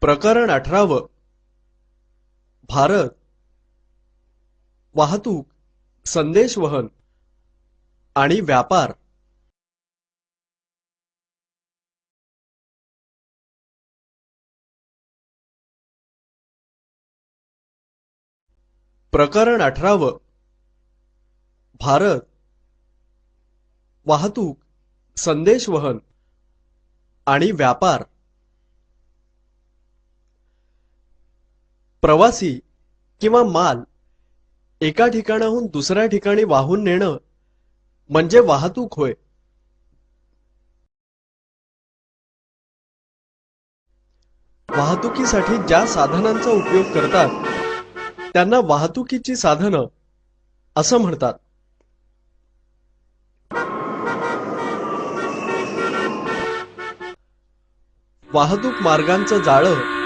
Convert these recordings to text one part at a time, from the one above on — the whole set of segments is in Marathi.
प्रकरण अठरावं. भारत. वाहतूक. संदेशवहन आणि व्यापार. प्रकरण अठरावं. भारत. वाहतूक. संदेशवहन आणि व्यापार. प्रवासी किंवा माल एका ठिकाणाहून दुसऱ्या ठिकाणी वाहून नेणं म्हणजे वाहतूक होय. वाहतुकीसाठी ज्या साधनांचा उपयोग करतात त्यांना वाहतुकीची साधनं असं म्हणतात. वाहतूक मार्गांचं जाळं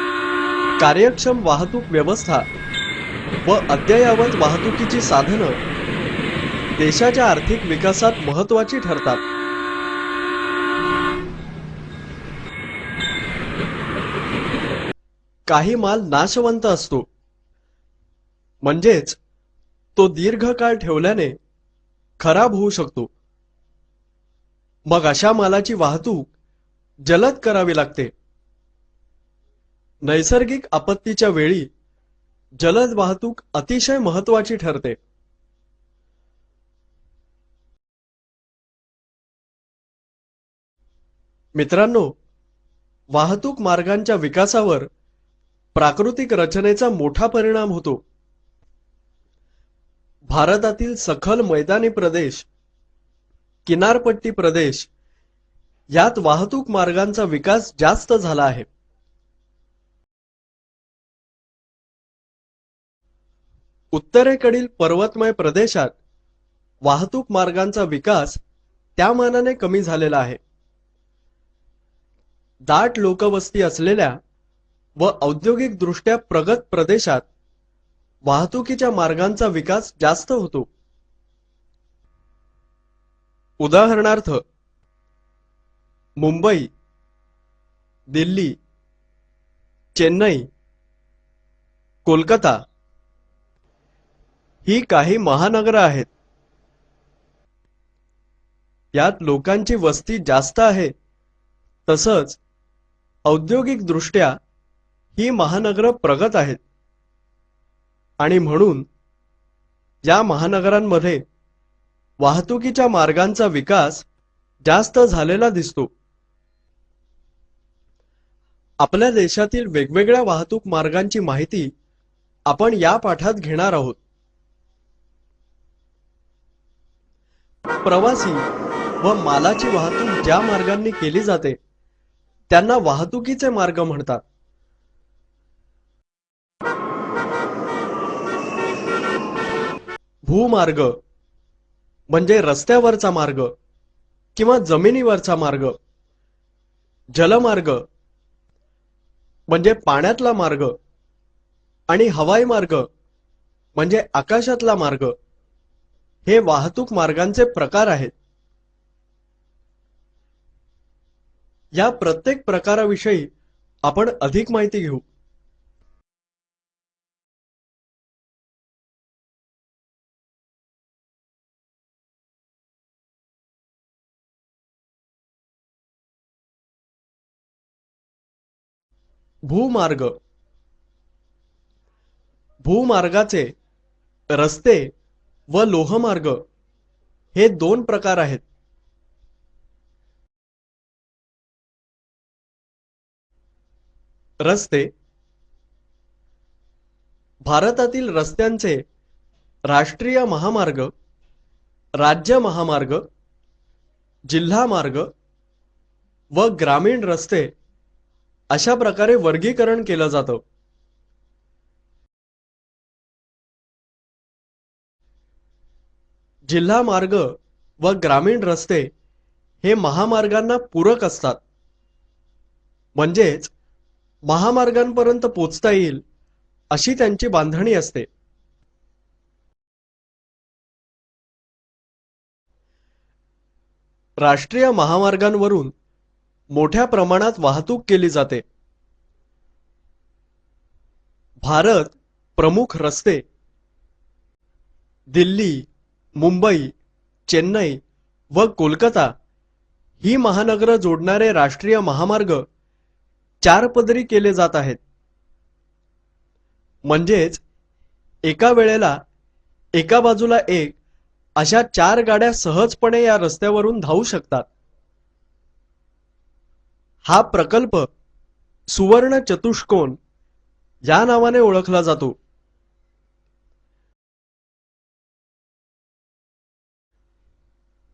कार्यक्षम वाहतूक व्यवस्था व अद्ययावत वाहतुकीची साधनं देशाच्या आर्थिक विकासात महत्वाची ठरतात. काही माल नाशवंत असतो. म्हणजेच तो दीर्घकाळ ठेवल्याने खराब होऊ शकतो. मग अशा मालाची वाहतूक जलद करावी लागते. नैसर्गिक आपत्तीच्या वेळी जलद वाहतूक अतिशय महत्वाची ठरते. मित्रांनो वाहतूक मार्गांच्या विकासावर प्राकृतिक रचनेचा मोठा परिणाम होतो. भारतातील सखल मैदानी प्रदेश किनारपट्टी प्रदेश यात वाहतूक मार्गांचा विकास जास्त झाला आहे. उत्तरेकडील पर्वतमय प्रदेशात वाहतूक मार्गांचा विकास त्या मानाने कमी झालेला आहे. दाट लोकवस्ती असलेल्या व औद्योगिकदृष्ट्या प्रगत प्रदेशात वाहतुकीच्या मार्गांचा विकास जास्त होतो. उदाहरणार्थ मुंबई दिल्ली चेन्नई कोलकाता ही काही महानगरं आहेत. यात लोकांची वस्ती जास्त आहे. तसंच औद्योगिक दृष्ट्या ही महानगरं प्रगत आहेत. आणि म्हणून या महानगरांमध्ये वाहतुकीच्या मार्गांचा विकास जास्त झालेला दिसतो. आपल्या देशातील वेगवेगळ्या वाहतूक मार्गांची माहिती आपण या पाठात घेणार आहोत. प्रवासी व मालाची वाहतूक ज्या मार्गांनी केली जाते त्यांना वाहतुकीचे मार्ग म्हणतात. भूमार्ग म्हणजे रस्त्यावरचा मार्ग किंवा जमिनीवरचा मार्ग जलमार्ग म्हणजे पाण्यातला मार्ग आणि हवाई मार्ग म्हणजे आकाशातला मार्ग. हे वाहतूक मार्गांचे प्रकार आहेत. या प्रत्येक प्रकाराविषयी आपण अधिक माहिती घेऊ. भूमार्ग. भूमार्गाचे रस्ते व लोहमार्ग हे दोन प्रकार आहेत. रस्ते. भारतातील रस्त्यांचे राष्ट्रीय महामार्ग राज्य महामार्ग जिल्हा मार्ग व ग्रामीण रस्ते अशा प्रकारे वर्गीकरण केलं जातं. जिल्हा मार्ग व ग्रामीण रस्ते हे महामार्गांना पूरक असतात. म्हणजेच महामार्गांपर्यंत पोचता येईल अशी त्यांची बांधणी असते. राष्ट्रीय महामार्गांवरून मोठ्या प्रमाणात वाहतूक केली जाते. भारत प्रमुख रस्ते दिल्ली मुंबई चेन्नई व कोलकाता ही महानगरं जोडणारे राष्ट्रीय महामार्ग चारपदरी केले जात आहेत. म्हणजेच एका वेळेला एका बाजूला एक अशा चार गाड्या सहजपणे या रस्त्यावरून धावू शकतात. हा प्रकल्प सुवर्ण चतुष्कोन या नावाने ओळखला जातो.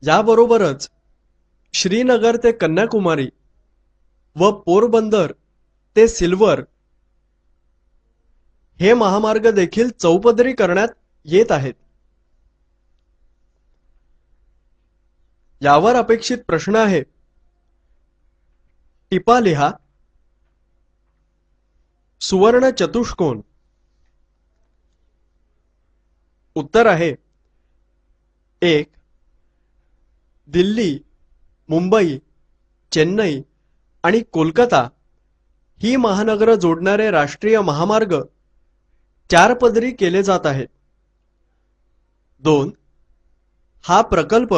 याबरोबरच श्रीनगर ते कन्याकुमारी व पोरबंदर ते सिल्वर हे महामार्ग देखील चौपदरी करण्यात येत आहेत. यावर अपेक्षित प्रश्न आहे. टिपा लिहा. सुवर्ण चतुष्कोन उत्तर आहे. एक दिल्ली मुंबई चेन्नई आणि कोलकाता ही महानगरं जोडणारे राष्ट्रीय महामार्ग चारपदरी केले जात आहेत. दोन हा प्रकल्प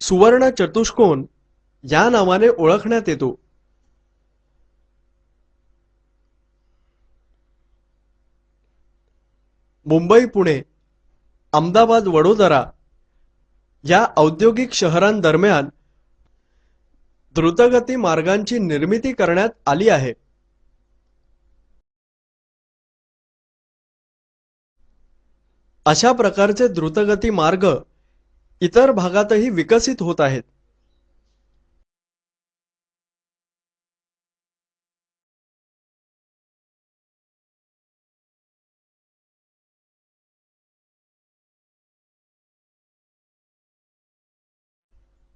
सुवर्ण चतुष्कोन या नावाने ओळखण्यात येतो. मुंबई पुणे अहमदाबाद वडोदरा या औद्योगिक शहरांदरम्यान द्रुतगती मार्गांची निर्मिती करण्यात आली आहे. अशा प्रकारचे द्रुतगती मार्ग इतर भागातही विकसित होत आहेत.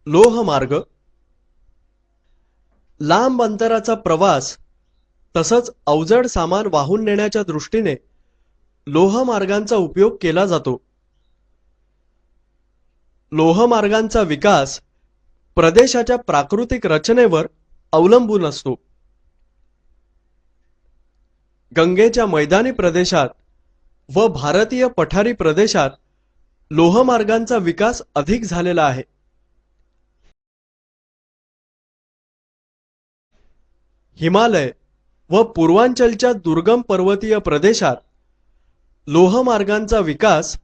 लोहमार्ग लांब अंतराचा प्रवास तसंच अवजड सामान वाहून नेण्याच्या दृष्टीने लोहमार्गांचा उपयोग केला जातो. लोहमार्गांचा विकास प्रदेशाच्या प्राकृतिक रचनेवर अवलंबून असतो. गंगेच्या मैदानी प्रदेशात व भारतीय पठारी प्रदेशात लोहमार्गांचा विकास अधिक झालेला आहे. हिमालय व पूर्वांचलच्या दुर्गम पर्वतीय प्रदेशात लोहमार्गांचा विकास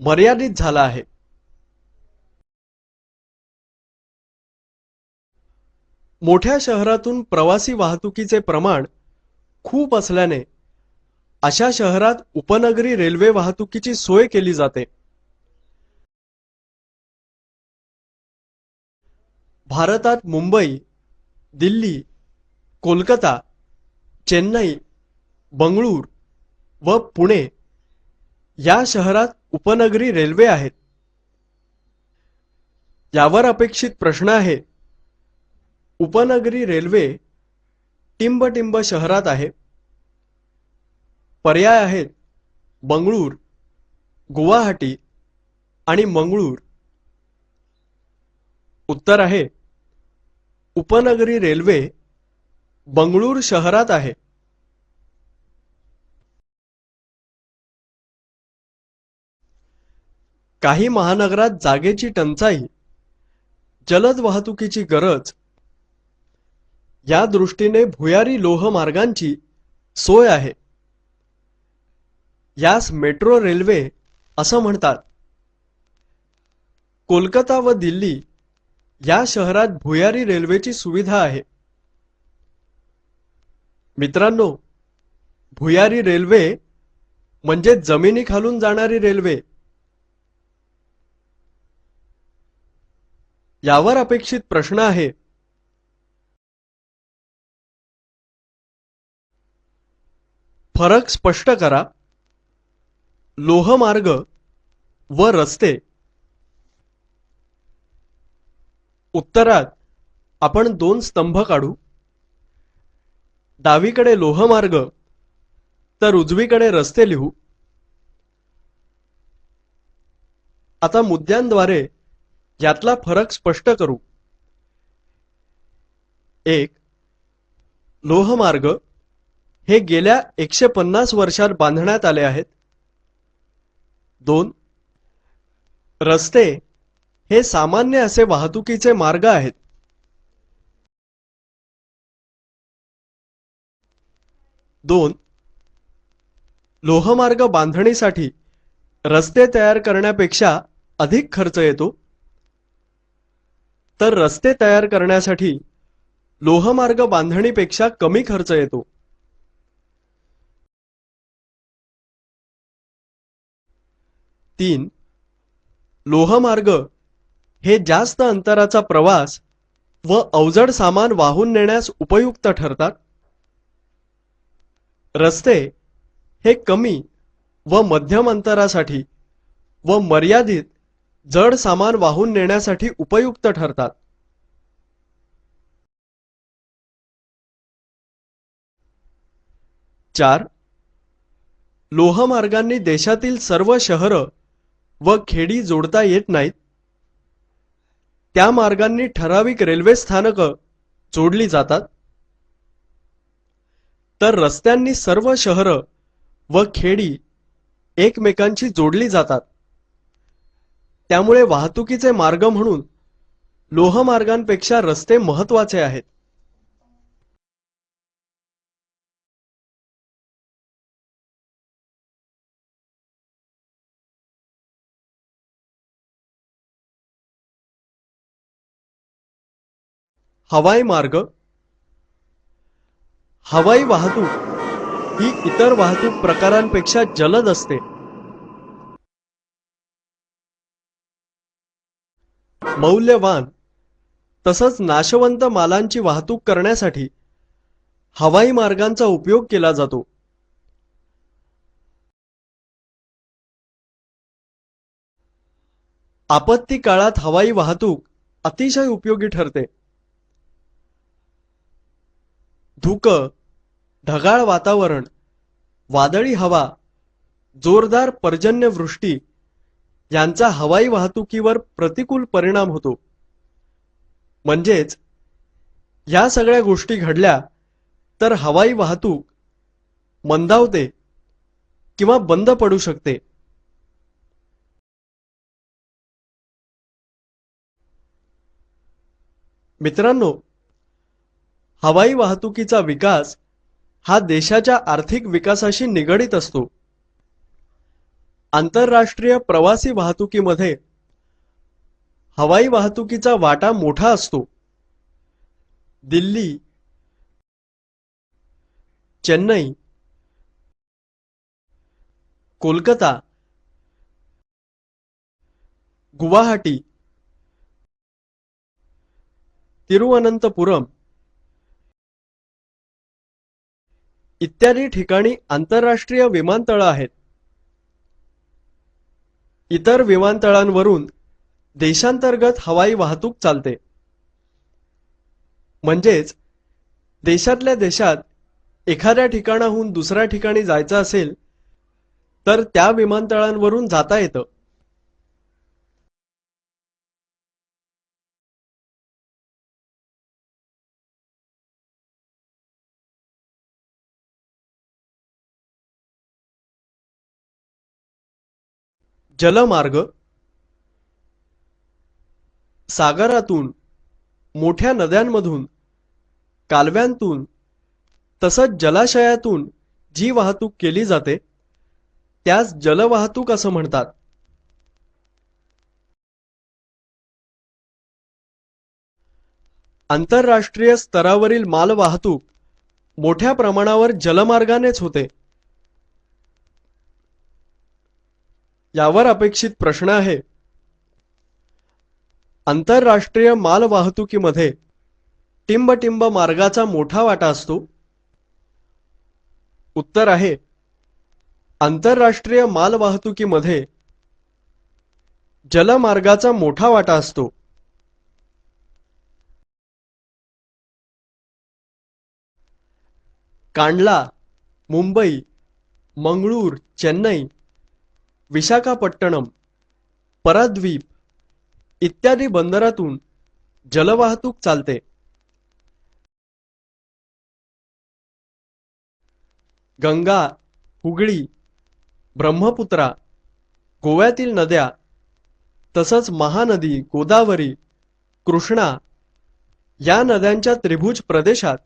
मर्यादित झाला आहे. मोठ्या शहरातून प्रवासी वाहतुकीचे प्रमाण खूप असल्याने अशा शहरात उपनगरी रेल्वे वाहतुकीची सोय केली जाते. भारतात मुंबई दिल्ली कोलकाता चेन्नई बंगळूर व पुणे या शहरात उपनगरी रेल्वे आहेत. यावर अपेक्षित प्रश्न आहे उपनगरी रेल्वे टिंबटिंब शहरात आहे. पर्याय आहेत बंगळूर गुवाहाटी आणि मंगळूर. उत्तर आहे उपनगरी रेल्वे बंगळूर शहरात आहे. काही महानगरात जागेची टंचाई जलद वाहतुकीची गरज या दृष्टीने भुयारी लोह मार्गांची सोय आहे. यास मेट्रो रेल्वे असं म्हणतात. कोलकाता व दिल्ली या शहरात भुयारी रेल्वेची सुविधा आहे. मित्रांनो भुयारी रेल्वे म्हणजे जमिनीखालून जाणारी रेल्वे. यावर अपेक्षित प्रश्न आहे. फरक स्पष्ट करा. लोहमार्ग व रस्ते. उत्तरात आपण दोन स्तंभ काढू. डावीकडे लोहमार्ग तर उजवीकडे रस्ते लिहू. आता मुद्द्यांद्वारे यातला फरक स्पष्ट करू. एक लोहमार्ग हे गेल्या एकशे पन्नास वर्षात बांधण्यात आले आहेत. दोन रस्ते हे सामान्य असे वाहतुकीचे मार्ग आहेत. दोन लोहमार्ग बांधणीसाठी रस्ते तयार करण्यापेक्षा अधिक खर्च येतो? तर रस्ते तयार करण्यासाठी लोहमार्ग बांधणीपेक्षा कमी खर्च येतो. तीन लोहमार्ग हे जास्त अंतराचा प्रवास व अवजड सामान वाहून नेण्यास उपयुक्त ठरतात? रस्ते हे कमी व मध्यम अंतरासाठी व मर्यादित जड सामान वाहून नेण्यासाठी उपयुक्त ठरतात. चार. लोहमार्गांनी देशातील सर्व शहरं व खेडी जोडता येत नाहीत. त्या मार्गांनी ठराविक रेल्वे स्थानकं जोडली जातात. तर रस्त्यांनी सर्व शहरं व खेडी एकमेकांशी जोडली जातात. त्यामुळे वाहतुकीचे मार्ग म्हणून लोहमार्गांपेक्षा रस्ते महत्त्वाचे आहेत. हवाई मार्ग हवाई वाहतूक ही इतर वाहतूक प्रकारांपेक्षा जलद असते. मौल्यवान तसंच नाशवंत मालांची वाहतूक करण्यासाठी हवाई मार्गांचा उपयोग केला जातो. आपत्ती काळात हवाई वाहतूक अतिशय उपयोगी ठरते. धुकं ढगाळ वातावरण वादळी हवा जोरदार पर्जन्यवृष्टी यांचा हवाई वाहतुकीवर प्रतिकूल परिणाम होतो. म्हणजेच या सगळ्या गोष्टी घडल्या तर हवाई वाहतूक मंदावते किंवा बंद पडू शकते. मित्रांनो हवाई वाहतुकीचा विकास हा देशाच्या आर्थिक विकासाशी निगडित असतो. आंतरराष्ट्रीय प्रवासी वाहतुकीमध्ये हवाई वाहतुकीचा वाटा मोठा असतो. दिल्ली चेन्नई कोलकाता गुवाहाटी तिरुवनंतपुरम इत्यादी ठिकाणी आंतरराष्ट्रीय विमानतळ आहेत. इतर विमानतळांवरून देशांतर्गत हवाई वाहतूक चालते. म्हणजेच देशातल्या देशात एखाद्या ठिकाणाहून दुसऱ्या ठिकाणी जायचं असेल तर त्या विमानतळांवरून जाता येतं. जलमार्ग सागरातून मोठ्या नद्यांमधून कालव्यांतून तसंच जलाशयातून जी वाहतूक केली जाते त्यास जलवाहतूक असं म्हणतात. आंतरराष्ट्रीय स्तरावरील मालवाहतूक मोठ्या प्रमाणावर जलमार्गानेच होते. यावर अपेक्षित प्रश्न आहे. आंतरराष्ट्रीय मालवाहतुकीमध्ये टिंबटिंब मार्गाचा मोठा वाटा असतो. उत्तर आहे. आंतरराष्ट्रीय मालवाहतुकीमध्ये जलमार्गाचा मोठा वाटा असतो. कांडला मुंबई मंगळूर चेन्नई विशाखापट्टणम पराद्वीप इत्यादी बंदरातून जलवाहतूक चालते. गंगा हुगळी ब्रह्मपुत्रा गोव्यातील नद्या तसंच महानदी गोदावरी कृष्णा या नद्यांच्या त्रिभुज प्रदेशात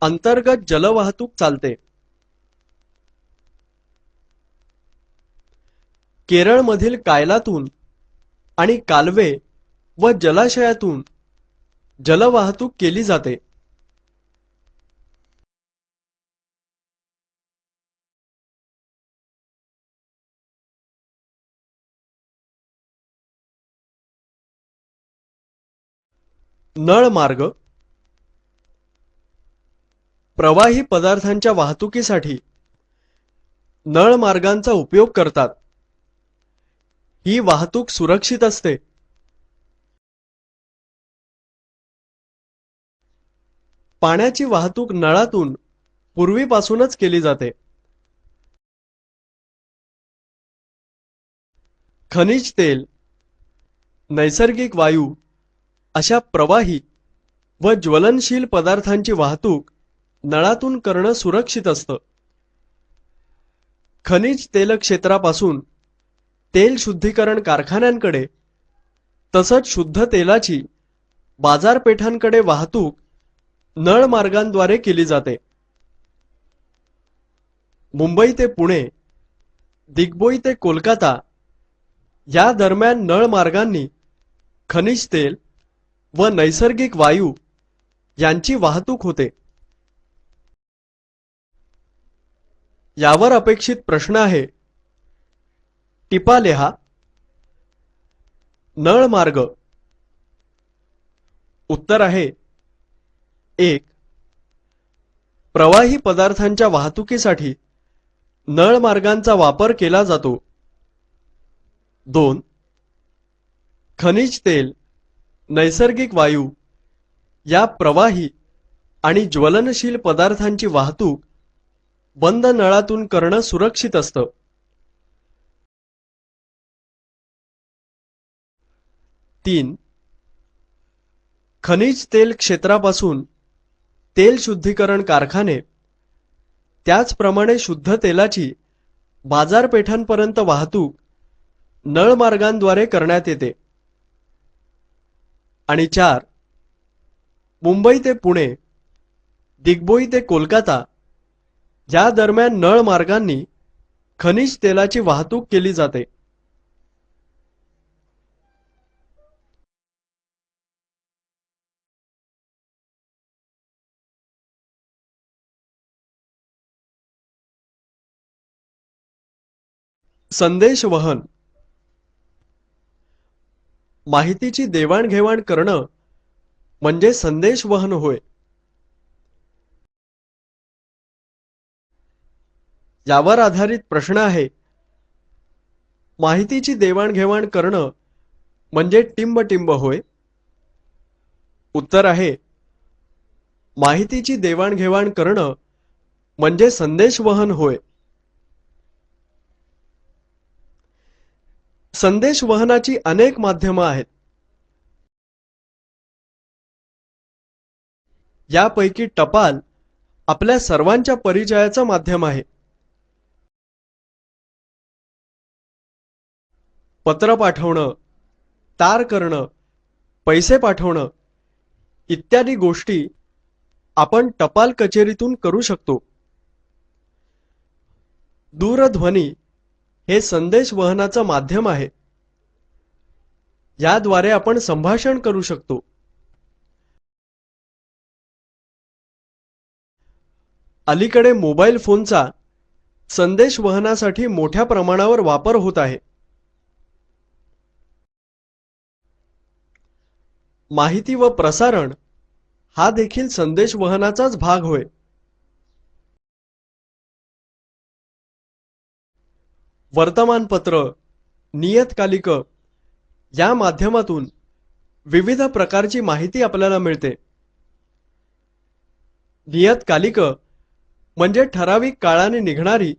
अंतर्गत जलवाहतूक चालते. केरळमधील कायलातून आणि कालवे व जलाशयातून जलवाहतूक केली जाते. नळमार्ग प्रवाही पदार्थांच्या वाहतुकीसाठी नळमार्गांचा उपयोग करतात. ही वाहतूक सुरक्षित असते. पाण्याची वाहतूक नळातून पूर्वीपासूनच केली जाते. खनिज तेल नैसर्गिक वायू अशा प्रवाही व ज्वलनशील पदार्थांची वाहतूक नळातून करणं सुरक्षित असतं. खनिज तेल क्षेत्रापासून तेल शुद्धीकरण कारखान्यांकडे तसंच शुद्ध तेलाची बाजारपेठांकडे वाहतूक नळमार्गांद्वारे केली जाते. मुंबई ते पुणे दिग्बोई ते कोलकाता या दरम्यान नळमार्गांनी खनिज तेल व नैसर्गिक वायू यांची वाहतूक होते. यावर अपेक्षित प्रश्न आहे टिपा लिहा. नळमार्ग उत्तर आहे. एक. प्रवाही पदार्थांच्या वाहतुकीसाठी नळमार्गांचा वापर केला जातो. दोन. खनिज तेल नैसर्गिक वायू या प्रवाही आणि ज्वलनशील पदार्थांची वाहतूक बंद नळातून करणं सुरक्षित असतं. तीन. खनिज तेल क्षेत्रापासून तेल शुद्धीकरण कारखाने त्याचप्रमाणे शुद्ध तेलाची बाजारपेठांपर्यंत वाहतूक नळमार्गांद्वारे करण्यात येते. आणि चार. मुंबई ते पुणे दिग्बोई ते कोलकाता या दरम्यान नळ मार्गांनी खनिज तेलाची वाहतूक केली जाते. संदेश वहन माहितीची देवाणघेवाण करणं म्हणजे संदेश वहन होय. यावर आधारित प्रश्न आहे. माहितीची देवाणघेवाण करणं म्हणजे टिंबटिंब होय. उत्तर आहे. माहितीची देवाणघेवाण करणं म्हणजे संदेशवहन होय. संदेश वहनाची अनेक माध्यमं आहेत. यापैकी टपाल आपल्या सर्वांच्या परिचयाचं माध्यम आहे. पत्र पाठवणं तार करणं पैसे पाठवणं इत्यादी गोष्टी आपण टपाल कचेरीतून करू शकतो. दूरध्वनी हे संदेश वहनाचं माध्यम आहे. याद्वारे आपण संभाषण करू शकतो. अलीकडे मोबाईल फोनचा संदेश वहनासाठी मोठ्या प्रमाणावर वापर होत आहे. माहिती व प्रसारण हा देखील संदेश वहनाचाच भाग होय. वर्तमानपत्र नियतकालिक या माध्यमातून विविध प्रकारची माहिती आपल्याला मिळते. नियतकालिक म्हणजे ठराविक काळाने निघणारी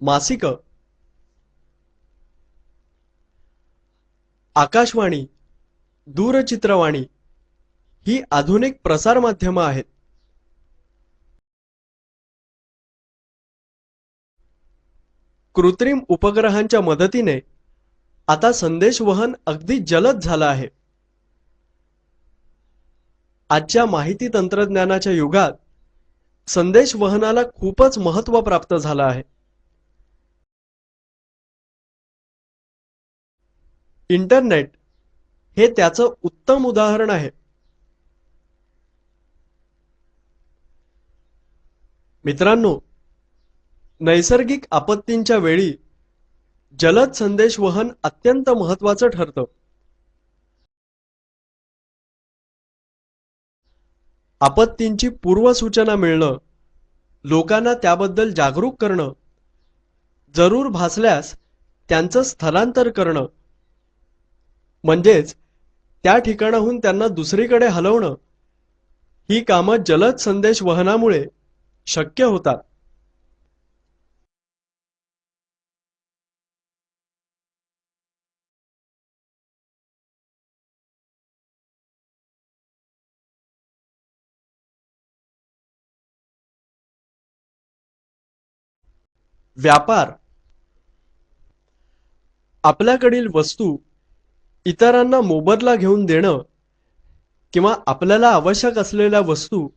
मासिक आकाशवाणी दूरचित्रवाणी ही आधुनिक प्रसार माध्यमं आहेत. कृत्रिम उपग्रहांच्या मदतीने आता संदेशवहन अगदी जलद झालं आहे. आजच्या माहिती तंत्रज्ञानाच्या युगात संदेशवहनाला खूपच महत्त्व प्राप्त झालं आहे. इंटरनेट हे त्याचं उत्तम उदाहरण आहे. मित्रांनो नैसर्गिक आपत्तींच्या वेळी जलद संदेश वहन अत्यंत महत्वाचं ठरतं. आपत्तींची पूर्वसूचना मिळणं लोकांना त्याबद्दल जागरूक करणं जरूर भासल्यास त्यांचं स्थलांतर करणं म्हणजेच त्या ठिकाणाहून त्यांना दुसरीकडे हलवणं ही कामं जलद संदेश वहनामुळे शक्य होतात. व्यापार. आपल्याकडील वस्तू इतरांना मोबदला घेऊन देणं किंवा आपल्याला आवश्यक असलेल्या वस्तू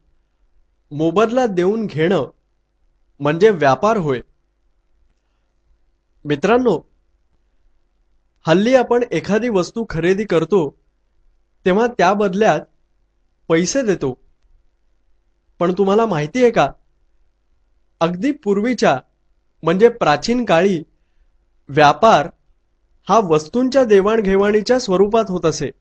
मोबदला देऊन घेणं म्हणजे व्यापार होय. मित्रांनो हल्ली आपण एखादी वस्तू खरेदी करतो तेव्हा त्या बदल्यात पैसे देतो. पण तुम्हाला माहिती आहे का? अगदी पूर्वीच्या म्हणजे प्राचीन काळी व्यापार हा वस्तूंच्या देवाणघेवाणीच्या स्वरूपात होत असे.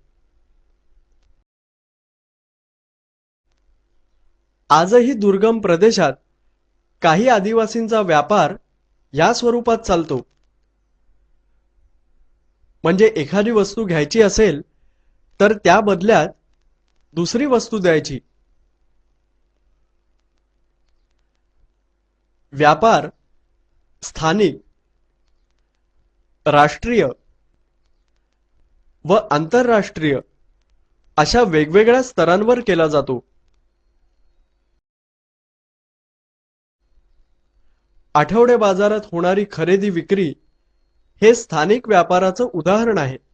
आजही दुर्गम प्रदेशात काही आदिवासींचा व्यापार या स्वरूपात चालतो. म्हणजे एखादी वस्तू घ्यायची असेल तर त्या बदल्यात दुसरी वस्तू द्यायची. व्यापार स्थानिक राष्ट्रीय व आंतरराष्ट्रीय अशा वेगवेगळ्या स्तरांवर केला जातो. आठवडे बाजारात होणारी खरेदी विक्री हे स्थानिक व्यापाराचं उदाहरण आहे.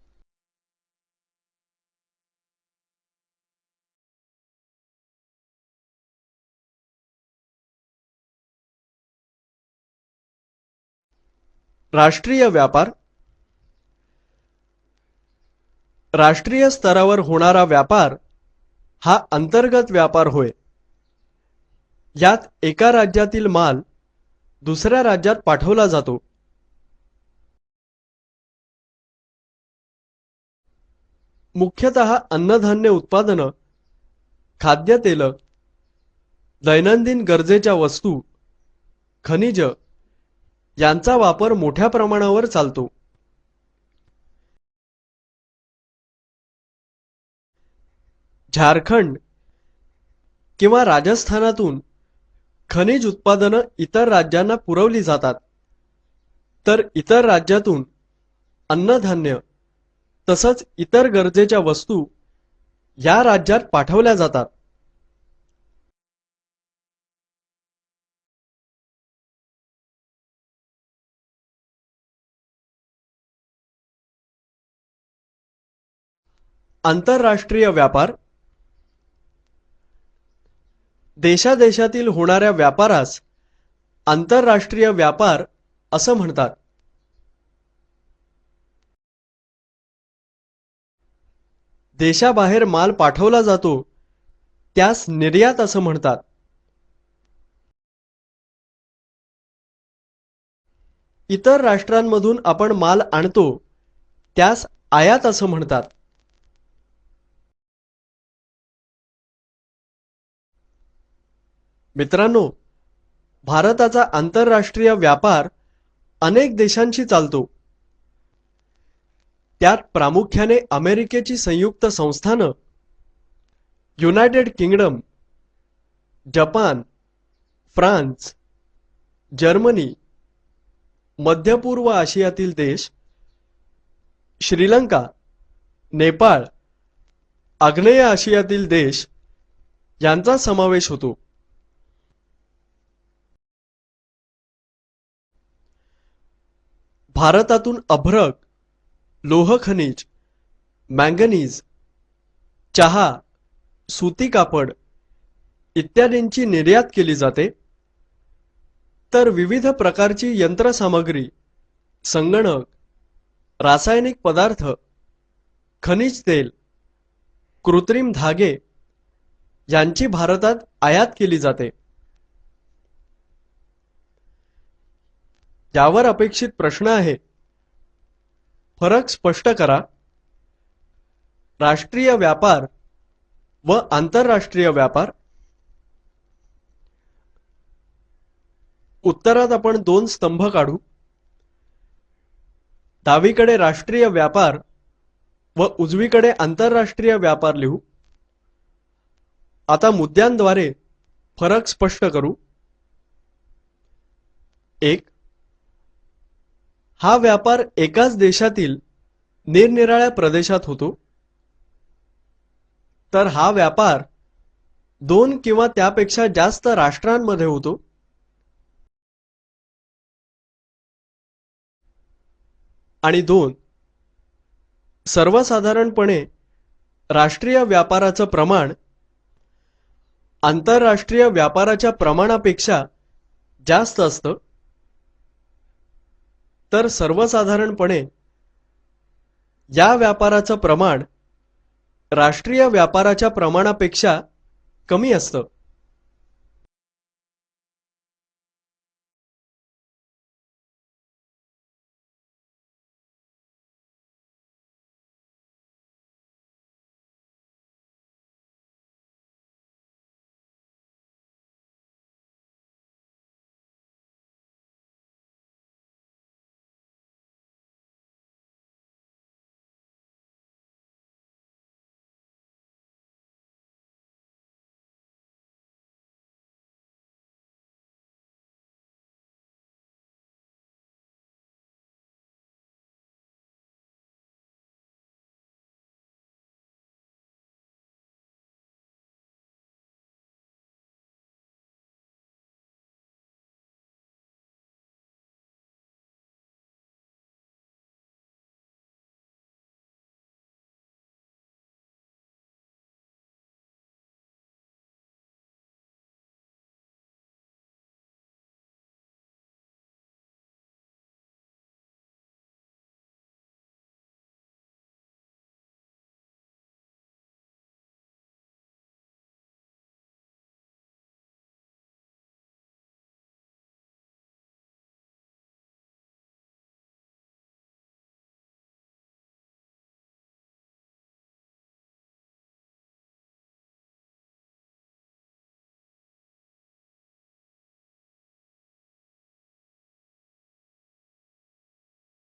राष्ट्रीय व्यापार राष्ट्रीय स्तरावर होणारा व्यापार हा अंतर्गत व्यापार होय. यात एका राज्यातील माल दुसऱ्या राज्यात पाठवला जातो. मुख्यतः अन्नधान्य उत्पादनं खाद्यतेल दैनंदिन गरजेच्या वस्तू खनिज यांचा वापर मोठ्या प्रमाणावर चालतो. झारखंड किंवा राजस्थानातून खनिज उत्पादनं इतर राज्यांना पुरवली जातात. तर इतर राज्यातून अन्नधान्य तसंच इतर गरजेच्या वस्तू या राज्यात पाठवल्या जातात. आंतरराष्ट्रीय व्यापार? देशादेशातील होणाऱ्या व्यापारास आंतरराष्ट्रीय व्यापार असं म्हणतात. देशाबाहेर माल पाठवला जातो त्यास निर्यात असं म्हणतात. इतर राष्ट्रांमधून आपण माल आणतो त्यास आयात असं म्हणतात. मित्रांनो भारताचा आंतरराष्ट्रीय व्यापार अनेक देशांशी चालतो. त्यात प्रामुख्याने अमेरिकेची संयुक्त संस्थानं United Kingdom Japan France Germany मध्य पूर्व आशियातील देश श्रीलंका नेपाळ आग्नेय आशियातील देश यांचा समावेश होतो. भारतातून अभ्रक लोह खनिज मँगनीज चहा सुती कापड इत्यादींची निर्यात केली जाते. तर विविध प्रकारची यंत्रसामग्री संगणक रासायनिक पदार्थ खनिज तेल कृत्रिम धागे यांची भारतात आयात केली जाते. यावर अपेक्षित प्रश्न आहे फरक स्पष्ट करा. राष्ट्रीय व्यापार व आंतरराष्ट्रीय व्यापार. उत्तरात आपण दोन स्तंभ काढू. डावीकडे राष्ट्रीय व्यापार व उजवीकडे आंतरराष्ट्रीय व्यापार लिहू. आता मुद्द्यांद्वारे फरक स्पष्ट करू. एक हा व्यापार एकाच देशातील निरनिराळ्या प्रदेशात होतो. तर हा व्यापार दोन किंवा त्यापेक्षा जास्त राष्ट्रांमध्ये होतो. आणि दोन सर्वसाधारणपणे राष्ट्रीय व्यापाराचं प्रमाण आंतरराष्ट्रीय व्यापाराच्या प्रमाणापेक्षा जास्त असतं. तर सर्वसाधारणपणे या व्यापाराचं प्रमाण राष्ट्रीय व्यापाराच्या प्रमाणापेक्षा कमी असतं.